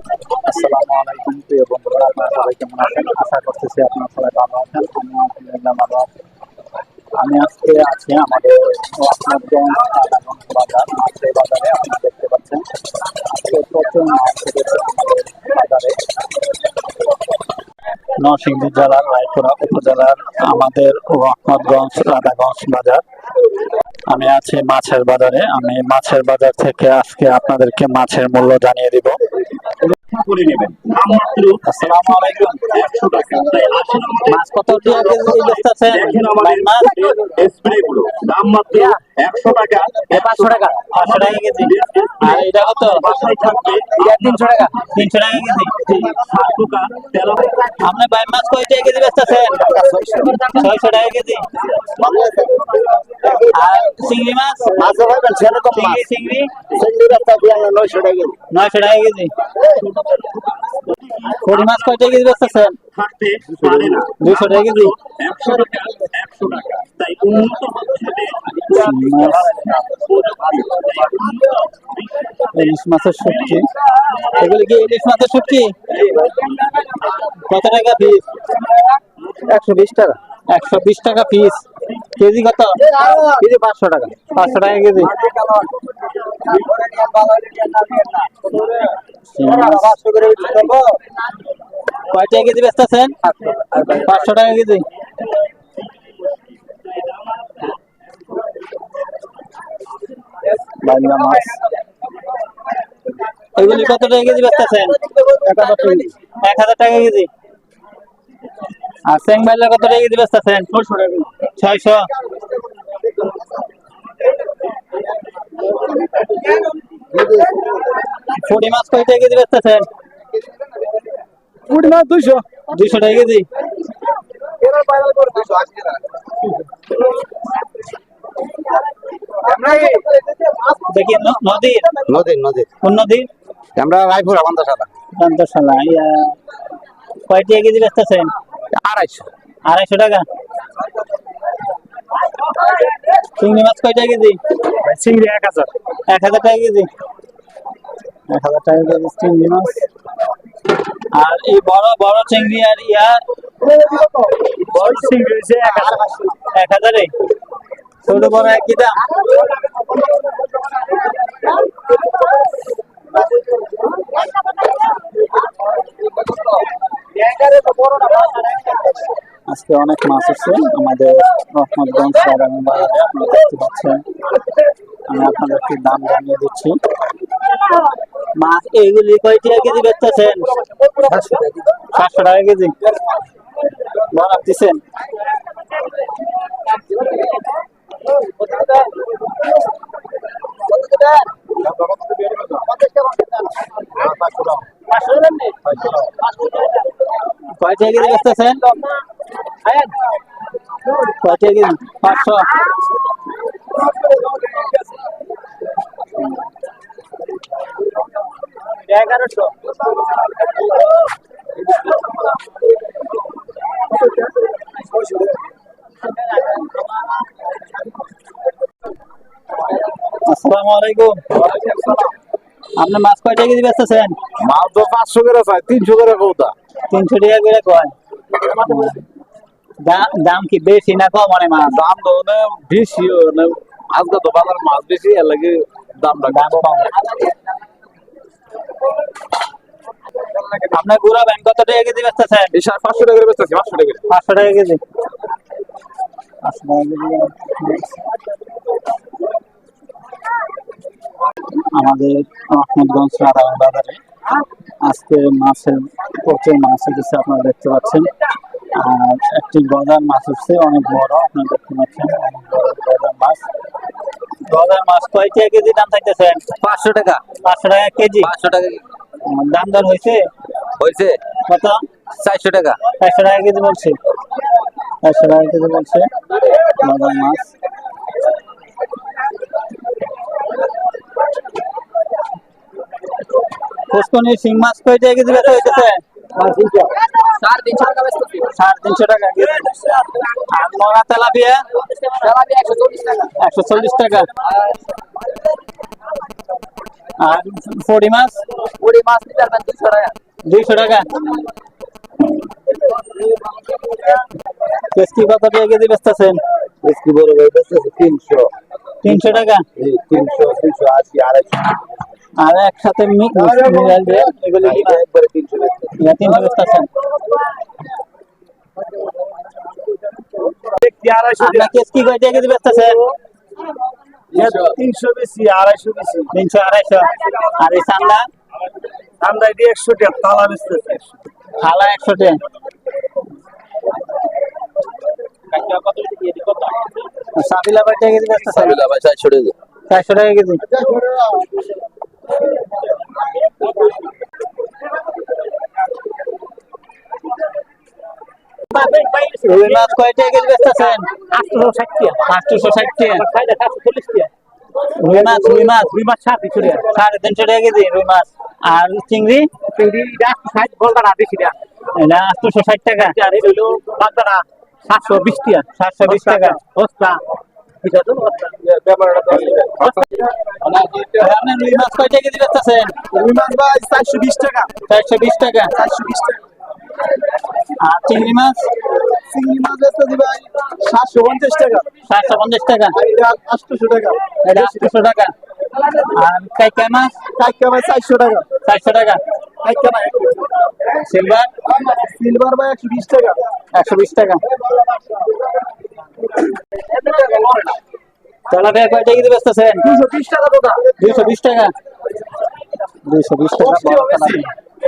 আসসালামু আলাইকুম আমি আজকে আছি আমাদের বাজার বাজারে, আপনারা দেখতে পাচ্ছেন। আমাদের বাজারে। জেলার, রায়পুরা উপজেলার, আমাদের রহমতগঞ্জ রাধাগঞ্জ বাজার। আমি আছি মাছের বাজারে। আমি মাছের বাজার থেকে আজকে আপনাদেরকে মাছের মূল্য জানিয়ে দিব। করে নেবেন মাত্র আসসালামু আলাইকুম। একশো টাকা। মাছ কত? টাকা কেজি বেচতেছেন দেখেন আমাদের স্প্রে গুলো দাম মাত্র একশো টাকা পাঁচশো টাকা। পাঁচশো টাকা কেজি। আর এটা কত? বাসায় থাকবে। এটা তিনশো টাকা। তিনশো টাকা কেজি। সাত টাকা তেরো আপনি বাইর মাছ কয় টাকা কেজি বেচতেছেন ছয়শো টাকা কেজি। আর চিংড়ি মাছ? সেরকম মাছ চিংড়ি চিংড়ি? চিংড়ি রাস্তা দিয়ে আমরা নয়শো টাকা কেজি। নয়শো টাকা কেজি। কড়ি মাছ কয় টাকা কেজি বেচতেছেন থাকতে পারে না। দুইশো টাকা কেজি? একশো টাকা একশো টাকা। তাই উন্নত ইলিশ মাছের শুটকি এগুলি কি ইলিশ মাছের শুটকি কত টাকা পিস একশো বিশ টাকা। একশো বিশ টাকা পিস কেজি কত? কেজি পাঁচশো টাকা। পাঁচশো টাকা কেজি। শিঙি মাছ। কয় টাকা কেজি বেচতেছেন? পাঁচশো টাকা কেজি। এগুলি কত টাকা কেজি বেচতেছেন? এক হাজার টাকা কেজি। আর সেং বাইলা কত টাকা কেজি বেচতেছেন? ছয়শো। ফুটি মাছ কয় টাকা কেজি বেচতেছেন? ফুটি মাছ দুইশো। দুইশো টাকা কেজি। দেখি নদীর নদীর নদীর কোন নদীর আমরা রায়পুর সাদা দন্তশালা ইয়া। কয় টাকা কেজি বেচতেছেন? আড়াইশো। আড়াইশো টাকা? চিংড়ি মাছ কয় টাকা কেজি? চিংড়ি এক হাজার। এক হাজার টাকা কেজি। এক হাজার টাকা কেজি চিংড়ি মাছ। আর এই বড় বড় চিংড়ি আর ইয়া, বড় চিংড়ি এক হাজারে ছোট, বড় একই দাম। আজকে অনেক মাছ আছে। আমাদের রহমতগঞ্জ বাগানের বাজারে আপনারা দেখতে পাচ্ছেন। আমি আপনাদেরকে দাম জানিয়ে দিচ্ছি। মাছ এইগুলি কয় টাকা কেজি বেচতেছেন? সাতশো টাকা কেজি। বরাব কয় টাকা কেজি বেচতেছেন? কয় পাঁচশো। এগারোশো। আসসালামু আলাইকুম। আপনি মাছ কয় টাকা কেজি বেচতেছেন? মাছ তো পাঁচশো করে চাই তিনশো করে কৌতা তিনশো টাকা করে কয়? দাম কি বেশি না কম মানে মাছ? দাম তো বেশি আজকে তো বাজার মাছ বেশি এর লাগে দামটা দাম কম। আপনার গুড়া ব্যাংক কত টাকা কেজি বেচতেছেন এই পাঁচশো টাকা বেচতেছি পাঁচশো টাকা পাঁচশো টাকা কেজি পাঁচশো টাকা কেজি। আমাদের রহমতগঞ্জ রাধাগঞ্জ বাজারে আজকে মাছের প্রচুর মাছ উঠেছে আপনারা দেখতে পাচ্ছেন। আর একটি গজার মাছ উঠছে অনেক বড় আপনারা দেখতে পাচ্ছেন। অনেক বড় গজার মাছ। গজার মাছ কয় টাকা কেজি দাম পাঁচশো টাকা। পাঁচশো টাকা কেজি? পাঁচশো টাকা দাম দর হয়েছে? হয়েছে। কত? চারশো টাকা। চারশো টাকা কেজি বলছে। চারশো টাকা কেজি বলছে। গজার মাছ। পুষ্কনি শিং মাছ কয় টাকা কেজি বেচা হইতেছে? সাড়ে তিনশো সাড়ে তিনশো টাকা। আর মরা তেলাপিয়া? একশো চল্লিশ টাকা। আর ফড়ি মাছ? পুরি মাছ নিতে টাকা দুইশো টাকা। কেসকি কত টাকা কেজি বেচতেছেন? কি বড় ভাই বেচতেছে তিনশো। তিনশো টাকা? তিনশো তিনশো আশি আড়াইশো। আর একসাথে মিলাল দিয়ে এগুলি তিনশো বেচতেছেন কেসকি কয় টাকা কেজি বেচতেছেন তিনশো। বেশি আড়াইশো বেশি। তিনশো আড়াইশো। আর এই চান্দা? এটি একশো টাকা তালা বেচতেছে থালা একশো টাকা সাবিলা কয় টাকা কেজি সাবিলা ভাই চারশো টাকা। চারশো টাকা কেজি। রুই মাছ কয় টাকা কেজি বেচতেছেন আটশো ষাট টাকা আটশোশো ষাট টাকা চল্লিশ রুই মাছ রুই মাছ দুই মাস সাত তিনশো টাকা সাড়ে তিনশো টাকা কেজি রুই মাছ আর চিংড়ি? চিংড়ি ষাট বলটা না বেশি টাকা এটা আটশোশো ষাট টাকা। আর এই হইল বাগদারা সাতশো বিশ টাকা সাতশো বিশ টাকা। বস্তা। রুই মাছ কয় টাকা রুই মাছ ভাই চারশো বিশ টাকা। চারশো বিশ টাকা। চারশো বিশ টাকা। আর চিংড়ি মাছ? চিংড়ি মাছ বেচতে ভাই সাতশো পঞ্চাশ টাকা। সাতশো পঞ্চাশ টাকা? এটা আটশোশো টাকা। এটা আটশোশো টাকা। আর কাইকা মাছ? কাইকা ভাই চারশো টাকা। চারশো টাকা। কাইকা ভাই সিলভার? সিলভার ভাই একশো বিশ টাকা। একশো বিশ টাকা। তেলাপিয়া কয় টাকা কেজি বেচতেছেন? দুশো বিশ টাকা দুইশো বিশ টাকা। দুইশো বিশ টাকা।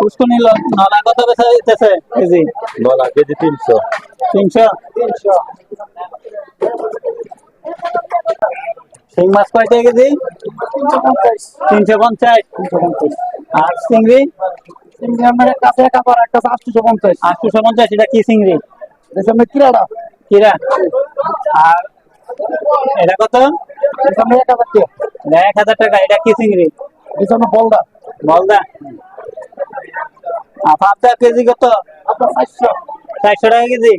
পুষ্কনি নলা কত বেচা দিতেছে। কেজি তিনশো। তিনশো? তিনশো শিং মাছ কয় কেজি? তিনশো পঞ্চাশ। তিনশো পঞ্চাশ আর চিংড়ি? চিংড়ি আমার একটা আছে এক আবার একটা আছে আটশোশো পঞ্চাশ। আটশোশো পঞ্চাশ এটা কি চিংড়ি? এটা কিরাটা। কিরা? আর এটা কত? এক হাজার টাকা। এটা কি চিংড়ি? বলদা। বলদা। পাবদা কেজি কত? আপনার চারশো চারশো টাকা কেজি।